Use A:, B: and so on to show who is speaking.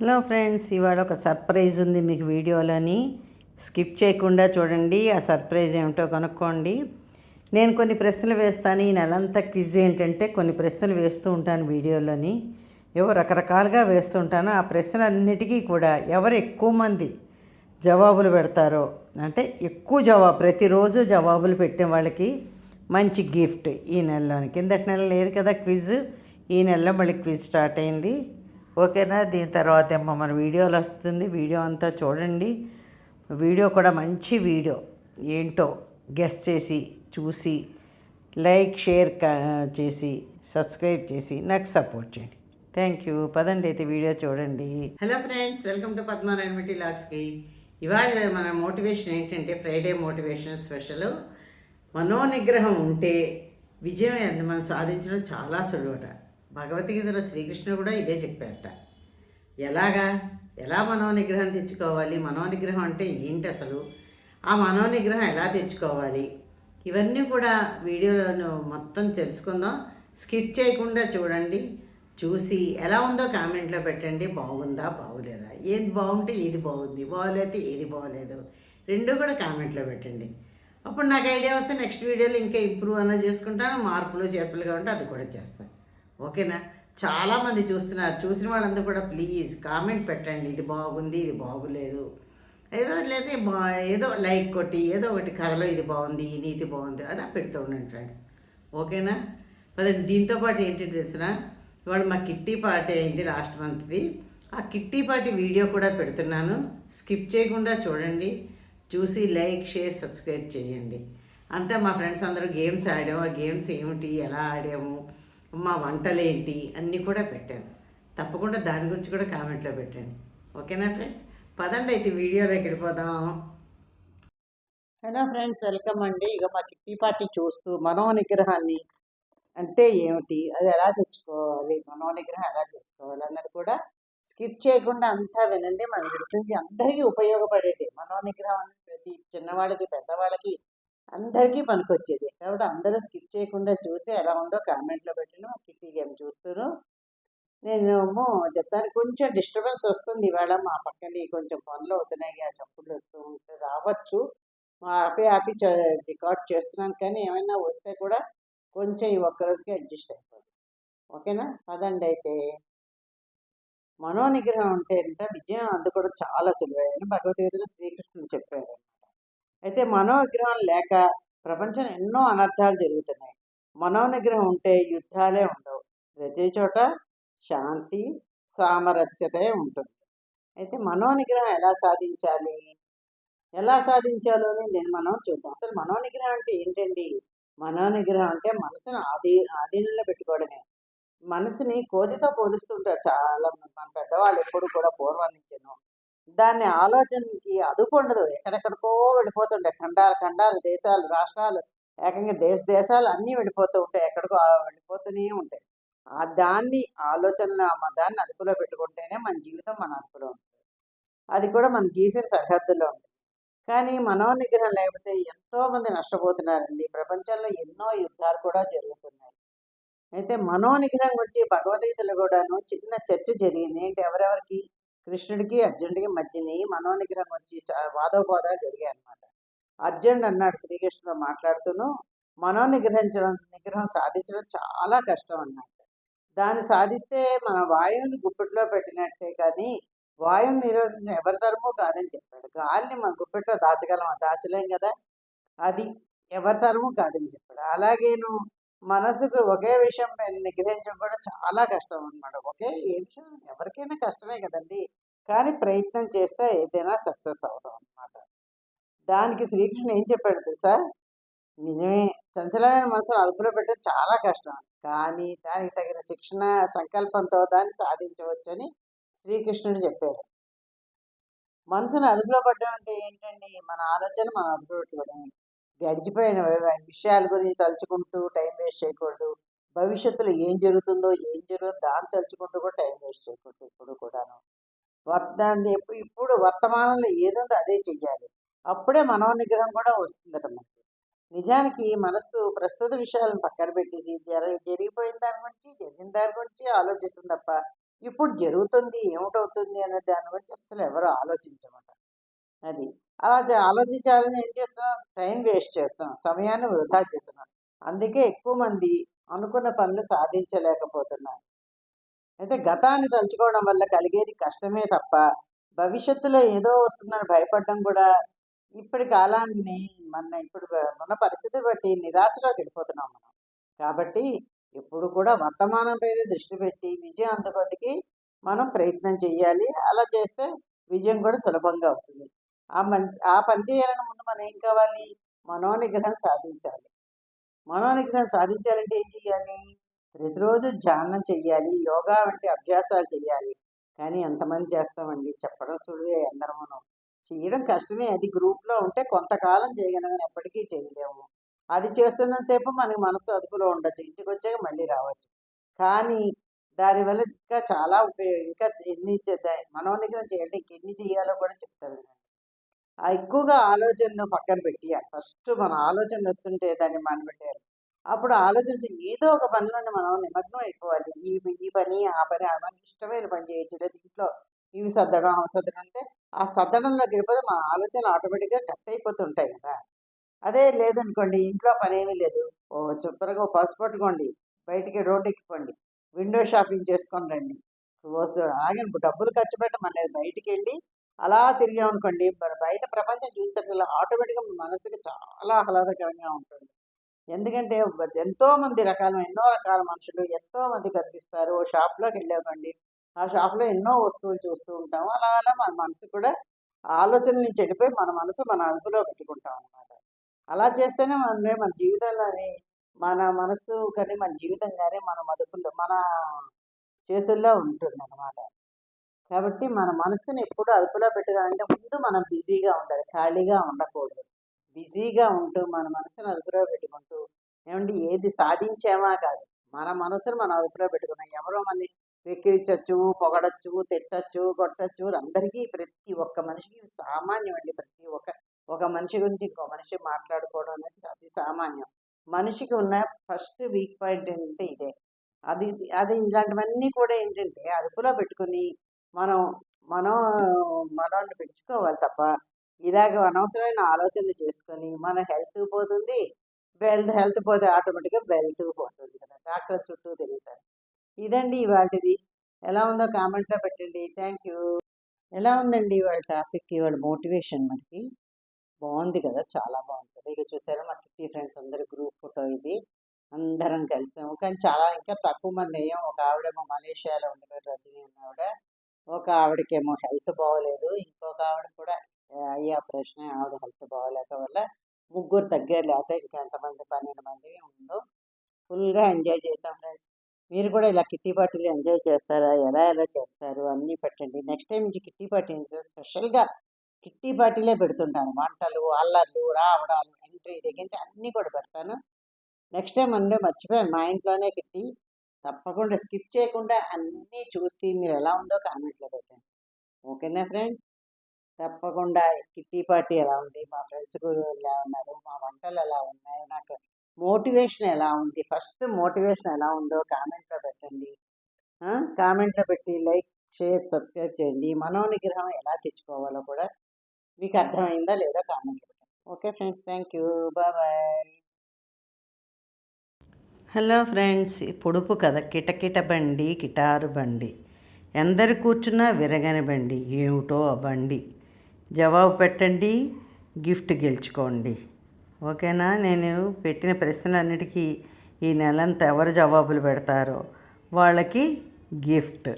A: Hello friends ఇవాళ ఒక surprise ఉంది మీకు వీడియోలోని. స్కిప్ చేయకుండా చూడండి ఆ సర్ప్రైజ్ ఏమిటో కనుక్కోండి. నేను కొన్ని ప్రశ్నలు వేస్తాను ఈ నెలంతా క్విజ్ ఏంటంటే కొన్ని ప్రశ్నలు వేస్తూ ఉంటాను వీడియోలోని. ఏవో రకరకాలుగా వేస్తూ ఉంటాను ఆ ప్రశ్నలన్నిటికీ కూడా ఎవరు ఎక్కువ మంది జవాబులు పెడతారో అంటే ఎక్కువ జవాబు ప్రతిరోజు జవాబులు పెట్టిన వాళ్ళకి మంచి గిఫ్ట్ ఈ నెలలోని. కిందటి నెల లేదు కదా క్విజ్ ఈ నెలలో మళ్ళీ క్విజ్ స్టార్ట్ అయింది. ఓకేనా? దీని తర్వాత ఏమో మన వీడియోలు వస్తుంది. వీడియో అంతా చూడండి. వీడియో కూడా మంచి వీడియో. ఏంటో గెస్ట్ చేసి చూసి లైక్ షేర్ చేసి సబ్స్క్రైబ్ చేసి నాకు సపోర్ట్ చేయండి. థ్యాంక్ యూ పదండి అయితే వీడియో చూడండి. Hello friends welcome to Padmanarayana మిట్టి లాక్స్కి ఇవాళ మన మోటివేషన్ ఏంటంటే ఫ్రైడే మోటివేషన్ స్పెషల్ మనోనిగ్రహం ఉంటే విజయం ఎంత మనం సాధించడం చాలా సులువట. భగవద్గీతలో శ్రీకృష్ణుడు కూడా ఇదే చెప్పారట. ఎలాగా? ఎలా మనోనిగ్రహం తెచ్చుకోవాలి? మనోనిగ్రహం అంటే ఏంటి అసలు? ఆ మనోనిగ్రహం ఎలా తెచ్చుకోవాలి? ఇవన్నీ కూడా వీడియోలో మొత్తం తెలుసుకుందాం. స్కిప్ చేయకుండా చూడండి. చూసి ఎలా ఉందో కామెంట్లో పెట్టండి. బాగుందా? బాగోలేదా? ఏది బాగుంటే ఏది బాగుంది? బాగోలేతే ఏది బాగోలేదు? రెండు కూడా కామెంట్లో పెట్టండి. అప్పుడు నాకు ఐడియా వస్తే నెక్స్ట్ వీడియోలో ఇంకా ఇంప్రూవ్ అన్న చేసుకుంటాను. మార్పులు చేపలుగా ఉంటే అది కూడా చేస్తాను. ఓకేనా? చాలామంది చూస్తున్నారు. చూసిన వాళ్ళందరూ కూడా ప్లీజ్ కామెంట్ పెట్టండి. ఇది బాగుంది ఇది బాగులేదు. ఏదో లేదా బా ఏదో లైక్ కొట్టి ఏదో ఒకటి కథలో ఇది బాగుంది ఈ నీతి బాగుంది అలా పెడుతూ ఉండండి ఫ్రెండ్స్ ఓకేనా? మరి దీంతో పాటు ఏంటి తెలిసిన? ఇవాళ మా కిట్టి పార్టీ అయింది లాస్ట్ మంత్ది ఆ కిట్టి పార్టీ వీడియో కూడా పెడుతున్నాను. స్కిప్ చేయకుండా చూడండి. చూసి లైక్ షేర్ సబ్స్క్రైబ్ చేయండి. అంతా మా ఫ్రెండ్స్ అందరూ గేమ్స్ ఆడాము. ఆ గేమ్స్ ఏమిటి? ఎలా ఆడాము? మా వంటలేంటి? అన్నీ కూడా పెట్టాను. తప్పకుండా దాని గురించి కూడా కామెంట్లో పెట్టండి. ఓకేనా ఫ్రెండ్స్? పదండి అయితే వీడియోలోకి వెళ్ళిపోదాం హలో ఫ్రెండ్స్ వెల్కమ్ అండి. ఇక మా కిట్టి పార్టీ చూస్తూ మనో నిగ్రహాన్ని అంటే ఏమిటి? అది ఎలా తెచ్చుకోవాలి? మనో నిగ్రహం ఎలా తెచ్చుకోవాలి అన్నది కూడా స్కిప్ చేయకుండా అంతా వినండి. మన గురించి అందరికీ ఉపయోగపడేది మనో నిగ్రహం అనేది ప్రతి చిన్నవాళ్ళకి పెద్దవాళ్ళకి అందరికీ పనికొచ్చేది. కాబట్టి అందరూ స్కిప్ చేయకుండా చూసి ఎలా ఉందో కామెంట్లో పెట్టిన కిట్టి గేమ్ చూస్తూను నేను చెప్తాను కొంచెం డిస్టర్బెన్స్ వస్తుంది ఇవాళ మా పక్కన కొంచెం పనులు అవుతున్నాయి ఆ చప్పులు వస్తూ ఉంటే రావచ్చు. మా హ్యాపీ హ్యాపీ రికార్డ్ చేస్తున్నాను కానీ ఏమైనా వస్తే కూడా కొంచెం ఈ ఒక్కరోజుకి అడ్జస్ట్ అయిపోతుంది ఓకేనా? అదండి అయితే. మనోనిగ్రహం అంటే అంటే విజయం అందుకోవడం చాలా సులువైన భగవద్గీతలో శ్రీకృష్ణుడు చెప్పారు అయితే మనోవిగ్రహం లేక ప్రపంచం ఎన్నో అనర్థాలు జరుగుతున్నాయి. మనోనిగ్రహం ఉంటే యుద్ధాలే ఉండవు. ప్రతి చోట శాంతి సామరస్యతే ఉంటుంది. అయితే మనోనిగ్రహం ఎలా సాధించాలి? ఎలా సాధించాలో అని నేను మనం చూద్దాం. అసలు మనోనిగ్రహం అంటే ఏంటండి? మనోనిగ్రహం అంటే మనసును ఆధీ ఆధీనంలో పెట్టుకోవడమే. మనసుని కోతితో పోలుస్తుంటారు చాలా మన పెద్దవాళ్ళు ఎప్పుడు కూడా పూర్వం నుంచిను దాన్ని ఆలోచనకి అదుపు ఉండదు. ఎక్కడెక్కడికో వెళ్ళిపోతుండే. ఖండాలు ఖండాలు దేశాలు రాష్ట్రాలు ఏకంగా దేశ దేశాలు అన్నీ వెళ్ళిపోతూ ఉంటాయి. ఎక్కడికో వెళ్ళిపోతూనే ఉంటాయి. ఆ దాన్ని ఆలోచనలు దాన్ని అదుపులో పెట్టుకుంటేనే మన జీవితం మన అదుపులో ఉంటుంది. అది కూడా మనం గీసిన సరిహద్దుల్లో ఉంటుంది. కానీ మనోనిగ్రహం లేకపోతే ఎంతో మంది నష్టపోతున్నారండి ప్రపంచంలో ఎన్నో యుద్ధాలు కూడా జరుగుతున్నాయి. అయితే మనోనిగ్రహం గురించి భగవద్గీతలు కూడాను చిన్న చర్చ జరిగింది. ఏంటి? ఎవరెవరికి కృష్ణుడికి అర్జునుడికి మధ్యని మనోనిగ్రహం వచ్చి వాదోపాదాలు జరిగాయి అనమాట అర్జునుడు అన్నాడు శ్రీకృష్ణుడు మాట్లాడుతూను మనోనిగ్రహించడం నిగ్రహం సాధించడం చాలా కష్టం అన్నాడు. దాన్ని సాధిస్తే మన వాయువుని గుప్పిట్లో పెట్టినట్టే కానీ వాయువుని నిరోధించడం ఎవరి తరమో కాదని చెప్పాడు. గాలిని మన గుప్పిట్లో దాచగలం దాచలేం కదా? అది ఎవరి తరమో కాదని చెప్పాడు. అలాగే నువ్వు మనసుకు ఒకే విషయం నిగ్రహించడం కూడా చాలా కష్టం అనమాట ఒకే ఏ విషయం ఎవరికైనా కష్టమే కదండి. కానీ ప్రయత్నం చేస్తే ఏదైనా సక్సెస్ అవుతాం అనమాట దానికి శ్రీకృష్ణ ఏం చెప్పాడు తెలుసా? నిజమే చంచలమైన మనసును అదుపులో పెట్టడం చాలా కష్టం. కానీ దానికి తగిన శిక్షణ సంకల్పంతో దాన్ని సాధించవచ్చని శ్రీకృష్ణుడు చెప్పారు మనసును అదుపులో పడడం అంటే ఏంటండి? మన ఆలోచన మనం అదుపులో పెట్టుకోవడం గడిచిపోయిన విషయాల గురించి తలుచుకుంటూ టైం వేస్ట్ చేయకూడదు. భవిష్యత్తులో ఏం జరుగుతుందో ఏం జరుగుతుందో దాన్ని తలుచుకుంటూ కూడా టైం వేస్ట్ చేయకూడదు ఇప్పుడు కూడాను. వర్తాన్ని ఎప్పుడు ఇప్పుడు వర్తమానంలో ఏదుందో అదే చెయ్యాలి. అప్పుడే మనోనిగ్రహం కూడా వస్తుందట మనకి. నిజానికి మనసు ప్రస్తుత విషయాలను పక్కన పెట్టేది జర జరిగిపోయిన దాని గురించి జరిగిన దాని గురించి ఆలోచిస్తుంది తప్ప ఇప్పుడు జరుగుతుంది ఏమిటవుతుంది అనే దాని గురించి అసలు ఎవరు ఆలోచించమంటారు అది. అలా ఆలోచించాలని ఏం చేస్తున్నాం? టైం వేస్ట్ చేస్తున్నాం. సమయాన్ని వృధా చేస్తున్నాం. అందుకే ఎక్కువ మంది అనుకున్న పనులు సాధించలేకపోతున్నారు. అయితే గతాన్ని తలుచుకోవడం వల్ల కలిగేది కష్టమే తప్ప భవిష్యత్తులో ఏదో వస్తుందని భయపడడం కూడా ఇప్పటి కాలాన్ని మన ఇప్పుడు మన పరిస్థితి బట్టి నిరాశలో వెళ్ళిపోతున్నాం మనం. కాబట్టి ఎప్పుడు కూడా వర్తమానంపై దృష్టి పెట్టి విజయం అందుకోటికి మనం ప్రయత్నం చేయాలి. అలా చేస్తే విజయం కూడా సులభంగా వస్తుంది. ఆ మం ఆ పని చేయాలని ముందు మనం ఏం కావాలి? మనోనిగ్రహం సాధించాలి. మనోనిగ్రహం సాధించాలంటే ఏం చేయాలి? ప్రతిరోజు ధ్యానం చెయ్యాలి యోగా వంటి అభ్యాసాలు చేయాలి కానీ ఎంతమంది చేస్తామండి? చెప్పడం చూడే అందరమును చేయడం కష్టమే. అది గ్రూప్లో ఉంటే కొంతకాలం చేయగలం ఎప్పటికీ చేయలేము. అది చేస్తున్నంతసేపు మనకి మనసు అదుపులో ఉండొచ్చు. ఇంటికి వచ్చాక మళ్ళీ రావచ్చు. కానీ దానివల్ల ఇంకా చాలా ఉపయోగం. ఇంకా ఎన్ని మనోనిగ్రహం చేయాలంటే ఇంకెన్ని చేయాలో కూడా చెప్తారు ఎక్కువగా ఆలోచనను పక్కన పెట్టేయాలి ఫస్ట్ మన ఆలోచన వస్తుంటే దాన్ని మానబెట్టేయాలి అప్పుడు ఆలోచించి ఏదో ఒక పనిలోనే మనం నిమగ్నం అయిపోవాలి. ఈ ఈ పని ఆ పని ఆ మనకి ఇష్టమైన పని చేయొచ్చు. లేదు ఇంట్లో ఇవి సర్దడం అవి సర్దడం అంటే ఆ సర్దడంలోకి వెళ్ళిపోతే మన ఆలోచనలు ఆటోమేటిక్గా కట్ అయిపోతుంటాయి కదా. అదే లేదనుకోండి ఇంట్లో పని ఏమీ లేదు. ఓ చుక్కరగా ఓ పసుపు పట్టుకోండి బయటికి రోడ్డు ఎక్కిపోండి విండో షాపింగ్ చేసుకొని రండి. వస్తు- డబ్బులు ఖర్చు పెట్టమని మళ్ళీ బయటికి వెళ్ళి అలా తిరిగామనుకోండి మరి బయట ప్రపంచం చూసేటప్పుడు ఆటోమేటిక్గా మన మనసుకి చాలా ఆహ్లాదకరంగా ఉంటుంది. ఎందుకంటే ఎంతోమంది రకాల ఎన్నో రకాల మనుషులు ఎంతోమంది కనిపిస్తారు. ఓ షాప్లోకి వెళ్ళామండి. ఆ షాప్లో ఎన్నో వస్తువులు చూస్తూ ఉంటాము. అలా అలా మన మనసు కూడా ఆలోచన నుంచి వెళ్ళిపోయి మన మనసు మన అదుపులో పెట్టుకుంటాం అనమాట అలా చేస్తేనే మన మన జీవితంలోని మన మనసు కానీ మన జీవితం కానీ మన మదుపులో మన చేతుల్లో ఉంటుంది అనమాట కాబట్టి మన మనసుని ఎప్పుడు అదుపులో పెట్టుకోవాలంటే ముందు మనం బిజీగా ఉండాలి ఖాళీగా ఉండకూడదు. బిజీగా ఉంటూ మన మనసును అదుపులో పెట్టుకుంటూ ఏమండి ఏది సాధించామా కాదు. మన మనసును మనం అదుపులో పెట్టుకున్నాం. ఎవరో మనని వెక్కిరించవచ్చు పొగడచ్చు తిట్టచ్చు కొట్టచ్చు. అందరికీ ప్రతి ఒక్క మనిషికి సామాన్యం అండి. ప్రతి ఒక్క ఒక మనిషి గురించి ఇంకో మనిషి మాట్లాడుకోవడం అనేది అతి సామాన్యం. మనిషికి ఉన్న ఫస్ట్ వీక్ పాయింట్ ఏంటంటే ఇదే. అది అది ఇలాంటివన్నీ కూడా ఏంటంటే అదుపులో పెట్టుకుని మనం మనం మనల్ని పెంచుకోవాలి తప్ప ఇలాగ అనవసరమైన ఆలోచనలు చేసుకొని మన హెల్త్ పోతుంది బెల్త్ హెల్త్ పోతే ఆటోమేటిక్గా బెల్త్ పోతుంది కదా డాక్టర్ చుట్టూ తిరుగుతారు. ఇదండి ఇవాళది ఎలా ఉందో కామెంట్లో పెట్టండి. Thank you. ఎలా ఉందండి ఇవాళ టాపిక్? ఇవాళ మోటివేషన్ మనకి. బాగుంది కదా చాలా బాగుంటుంది. ఇక చూసారా మా కిట్టి ఫ్రెండ్స్ అందరు గ్రూప్ ఫోటో ఇది. అందరం కలిసాము. కానీ చాలా ఇంకా తక్కువ మంది అయ్యాం ఒక ఆవిడేమో మలేషియాలో ఉండిపోయి రజనీ అన్న ఆవిడ. ఒక ఆవిడకేమో హెల్త్ బాగోలేదు ఇంకొక ఆవిడ కూడా అయ్యే ఆపరేషన్ ఆవిడ హెల్త్ బాగోలేక వల్ల ముగ్గురు తగ్గారు. లేకపోతే ఇంకా ఎంతమంది పన్నెండు మంది ఉందో ఫుల్గా ఎంజాయ్ చేసాం ఫ్రెండ్స్. మీరు కూడా ఇలా కిట్టి పార్టీలు ఎంజాయ్ చేస్తారా? ఎలా ఎలా చేస్తారు? అన్నీ పెట్టండి. నెక్స్ట్ టైం నుంచి కిట్టి పార్టీ స్పెషల్గా కిట్టి పార్టీలే పెడుతుంటాను. వంటలు అల్లర్లు రావడాలు ఎంట్రీ దగ్గర అన్నీ కూడా పెడతాను. నెక్స్ట్ టైం అంటే మర్చిపోయాను. మా ఇంట్లోనే కిట్టి తప్పకుండా స్కిప్ చేయకుండా అన్నీ చూసి మీరు ఎలా ఉందో కామెంట్లో పెట్టండి. ఓకేనా ఫ్రెండ్స్ తప్పకుండా కిట్టి పార్టీ ఎలా ఉంది? మా ఫ్రెండ్స్ కూడా ఎలా ఉన్నారు? మా వంటలు ఎలా ఉన్నాయి? నాకు మోటివేషన్ ఎలా ఉంది? ఫస్ట్ మోటివేషన్ ఎలా ఉందో కామెంట్లో పెట్టండి. కామెంట్లో పెట్టి లైక్ షేర్ సబ్స్క్రైబ్ చేయండి. మనోనిగ్రహం ఎలా తెచ్చుకోవాలో కూడా మీకు అర్థమైందా లేదా కామెంట్లో పెట్టండి. Okay friends thank you bye hello friends పొడుపు కథ కిటకిట బండి కిటారు బండి. ఎందరు కూర్చున్నా విరగని బండి ఏమిటో ఆ బండి? జవాబు పెట్టండి గిఫ్ట్ గెలుచుకోండి. ఓకేనా? నేను పెట్టిన ప్రశ్నలన్నిటికీ ఈ నెలంతా ఎవరు జవాబులు పెడతారో వాళ్ళకి గిఫ్ట్.